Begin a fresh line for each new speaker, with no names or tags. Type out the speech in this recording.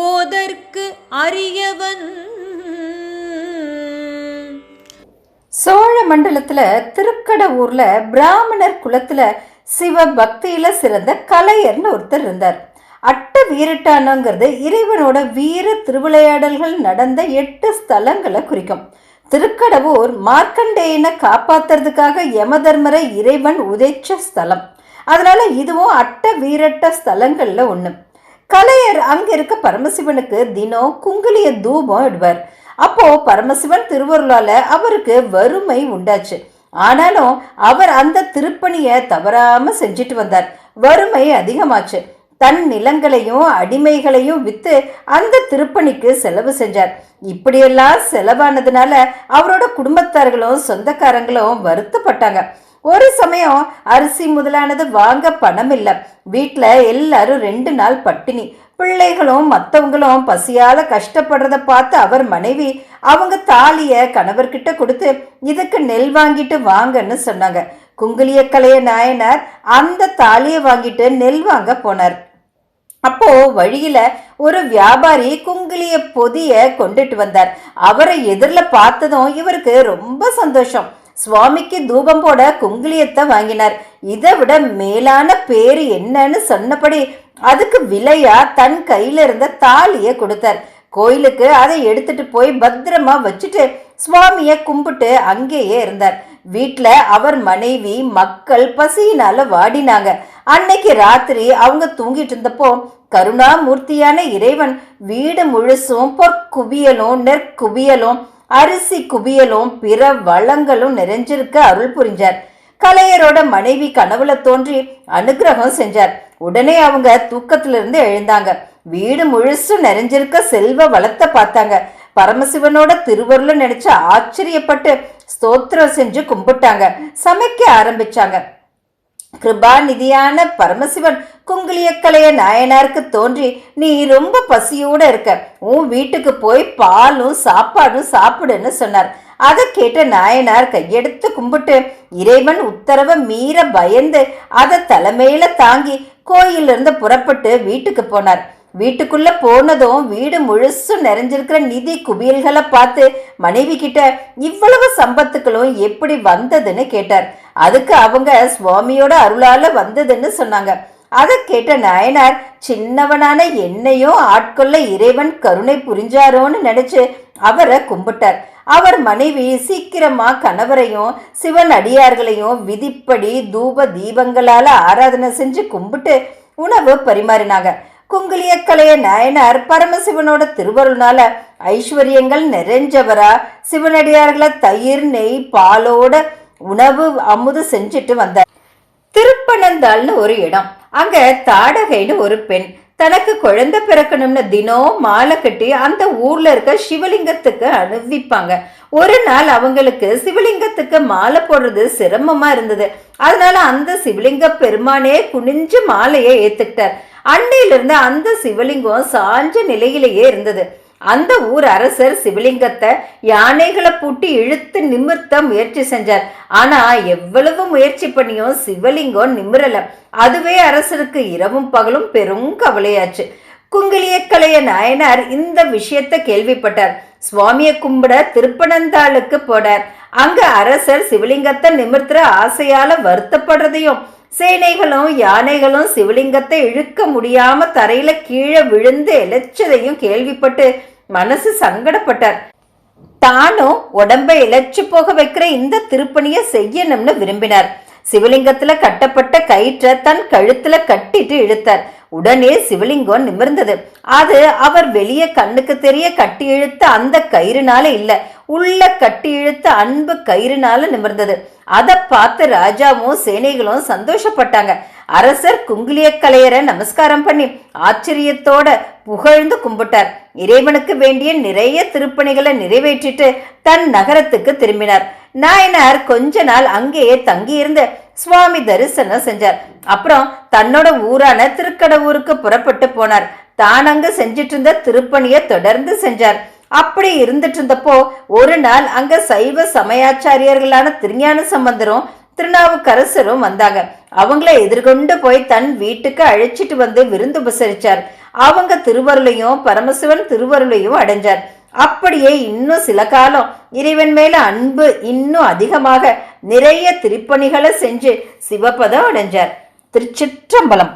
ஓதற்கு அரியவன்.
சோழ மண்டலத்துல திருக்கடவூர்ல பிராமணர் குலத்துல சிவ பக்தியில சிறந்த கலையர்னு ஒருத்தர் இருந்தார். அட்ட வீரட்டானங்கிறது இறைவனோட வீர திருவிளையாடல்கள் நடந்த எட்டு ஸ்தலங்களை குறிக்கும். திருக்கடவூர் மார்க்கண்டேயனை காப்பாத்துறதுக்காக யமதர்மரை இறைவன் உதைச்ச ஸ்தலம். அதனால இதுவும் அட்ட வீரட்ட ஸ்தலங்கள்ல ஒன்று கலையர் அங்கே இருக்க பரமசிவனுக்கு தினம் குங்குலிய தூபம் இடுவார். அப்போ பரமசிவன் திருவருளால அவருக்கு வறுமை உண்டாச்சு. ஆனாலும் அவர் அந்த திருப்பணியை தவறாம செஞ்சுட்டு வந்தார். வறுமை அதிகமாச்சு. தன் நிலங்களையும் அடிமைகளையும் விற்று அந்த திருப்பணிக்கு செலவு செஞ்சார். இப்படியெல்லாம் செலவானதுனால அவரோட குடும்பத்தார்களும் சொந்தக்காரங்களும் வருத்தப்பட்டாங்க. ஒரு சமயம் அரிசி முதலானது வாங்க பணம் இல்லை வீட்டில் எல்லாரும் ரெண்டு நாள் பட்டினி. பிள்ளைகளும் மற்றவங்களும் பசியால் கஷ்டப்படுறத பார்த்து அவர் மனைவி அவங்க தாலியை கணவர்கிட்ட கொடுத்து இதுக்கு நெல் வாங்கிட்டு வாங்கன்னு சொன்னாங்க. குங்குலியக்கலைய நாயனார் அந்த தாலியை வாங்கிட்டு நெல் வாங்க போனார். அப்போ வழியில ஒரு வியாபாரி குங்குலிய பொதிய கொண்டுட்டு வந்தார். அவரை எதிரில் பார்த்ததும் இவருக்கு ரொம்ப சந்தோஷம். சுவாமிக்கு தூபம் போட குங்குலியத்தை வாங்கினார். இதை விட மேலான பேரு என்னன்னு சொன்னபடி அதுக்கு விலையா தன் கையில இருந்த தாலியை கொடுத்தார். கோயிலுக்கு அதை எடுத்துட்டு போய் பத்திரமா வச்சுட்டு சுவாமிய கும்பிட்டு அங்கேயே இருந்தார். வீட்ல அவர் மனைவி மக்கள் பசியினால வாடினாங்க. அன்னைக்கு ராத்திரி அவங்க தூங்கிட்டு இருந்தப்போ கருணாமூர்த்தியான இறைவன் வீடு முழுசும் பொற்குவியலும் நெற்குவியலும் அரிசி குவியலும் பிற வளங்களும் நிறைஞ்சிருக்க அருள் புரிஞ்சார். கலையரோட மனைவி கனவுல தோன்றி அனுகிரகம் செஞ்சார். உடனே அவங்க தூக்கத்திலிருந்து எழுந்தாங்க. வீடு முழுசும் நிறைஞ்சிருக்க செல்வ வளத்தை பார்த்தாங்க. பரமசிவனோட திருவருள நினைச்சு ஆச்சரியப்பட்டு ஸ்தோத்திரம் செஞ்சு கும்பிட்டாங்க. சமைக்க ஆரம்பிச்சாங்க. கிருபாநிதியான பரமசிவன் குங்குலியக்கலைய நாயனாருக்கு தோன்றி நீ ரொம்ப பசியோட இருக்க. உன் வீட்டுக்கு போய் பாலும் சாப்பாடும் சாப்பிடுன்னு சொன்னார். அதை கேட்ட நாயனார் கையெடுத்து கும்பிட்டு இறைவன் உத்தரவை மீற பயந்து அதை தலைமையில தாங்கி கோயிலிருந்து புறப்பட்டு வீட்டுக்கு போனார். வீட்டுக்குள்ள போனதும் வீடு முழுசும் நிறைஞ்சிருக்கிற நிதி குவியல்களை பார்த்து மனைவி கிட்ட இவ்வளவு சம்பத்துக்களும் எப்படி வந்ததுன்னு கேட்டார். அதுக்கு அவங்க சுவாமியோட அருளால வந்ததுன்னு சொன்னாங்க. அதை கேட்ட நாயனார் சின்னவனான என்னையும் ஆட்கொள்ள இறைவன் கருணை புரிஞ்சாரோன்னு நினைச்சு அவரை கும்பிட்டார். அவர் மனைவி சீக்கிரமா கணவரையும் சிவன் அடியார்களையும் விதிப்படி தூப தீபங்களால ஆராதனை செஞ்சு கும்பிட்டு உணவு பரிமாறினாங்க. குங்குலியக்கலைய நாயனார் பரமசிவனோட திருவருள்னால ஐஸ்வர்யங்கள் நிறைஞ்சவரா சிவனடியார்களை தயிர் நெய் பாலோட உணவு அமுது செஞ்சுட்டு வந்தார் திருப்பனந்தாள்னு ஒரு இடம். அங்க தாடகைன்னு ஒரு பெண். தனக்கு குழந்தை பிறக்கணும்னு தினம் மாலை கட்டி அந்த ஊர்ல இருக்க சிவலிங்கத்துக்கு அனுப்பிப்பாங்க. ஒரு நாள் அவங்களுக்கு சிவலிங்கத்துக்கு மாலை போடுறது சிரமமா இருந்தது. அதனால அந்த சிவலிங்க பெருமானே குனிஞ்சு மாலையை ஏத்துக்கிட்டார். அன்னையிலிருந்து அந்த சிவலிங்கம் சாஞ்ச நிலையிலேயே இருந்தது. அந்த ஊர் அரசர் சிவலிங்கத்தை யானைகளை பூட்டி இழுத்து நிமிர்த்த முயற்சி செஞ்சார். ஆனா எவ்வளவு முயற்சி பண்ணியும் சிவலிங்கம் நிமிரல. அதுவே அரசருக்கு இரவும் பகலும் பெரும் கவலையாச்சு. குங்கிலியக்கலைய நாயனார் இந்த விஷயத்தை கேள்விப்பட்டார். சுவாமியை கும்பிட திருப்பனந்தாளுக்கு போனார். அங்க அரசர் சிவலிங்கத்தை நிமிர்த்துற ஆசையால வருத்தப்படுறதையும் சேனைகளும் யானைகளும் சிவலிங்கத்தை இழுக்க முடியாம தரையில கீழே விழுந்து எலச்சதையும் கேள்விப்பட்டு மனசு சங்கடப்பட்டார். தானும் உடம்பை இழைச்சு போக வைக்கிற இந்த திருப்பணியை செய்யணும்னு விரும்பினார். சிவலிங்கத்துல கட்டப்பட்ட கயிற்றை தன் கழுத்துல கட்டிட்டு இழுத்தார். உடனே சிவலிங்கம் நிமிர்ந்தது. அது அவர் வெளியே கண்ணுக்கு தெரிய கட்டி இழுத்த அந்த கயிறுனால இல்ல உள்ள கட்டி இழுத்த அன்பு கயிறுனால நிமிர்ந்தது. அதை பார்த்து ராஜாவும் சேனைகளும் சந்தோஷப்பட்டாங்க. அரசர் குங்குலிய கலையரை நமஸ்காரம் பண்ணி ஆச்சரியத்தோட புகழ்ந்து கும்பிட்டார். இறைவனுக்கு வேண்டிய நிறைய திருப்பணிகளை நிறைவேற்றிட்டு தன் நகரத்துக்கு திரும்பினார். நாயனார் கொஞ்ச நாள் அங்கேயே தங்கியிருந்து சுவாமி தரிசனம் செஞ்சார். அப்புறம் தன்னோட ஊரான திருக்கடவூருக்கு புறப்பட்டு போனார். தான் அங்கு செஞ்சிட்டு இருந்த திருப்பணியை தொடர்ந்து செஞ்சார். அப்படி இருந்துட்டு இருந்தப்போ ஒரு நாள் அங்க சைவ சமயாச்சாரியர்களான திருஞான சம்பந்தரும் திருநாவுக்கரசரும் வந்தாங்க. அவங்கள எதிர்கொண்டு போய் தன் வீட்டுக்கு அழைச்சிட்டு வந்து விருந்து உபசரிச்சார். அவங்க திருவருளையும் பரமசிவன் திருவருளையும் அடைஞ்சார். அப்படியே இன்னும் சில காலம் இறைவன் மேல அன்பு இன்னும் அதிகமாக நிறைய திருப்பணிகளை செஞ்சு சிவபதம் அடைஞ்சார். திருச்சிற்றம்பலம்.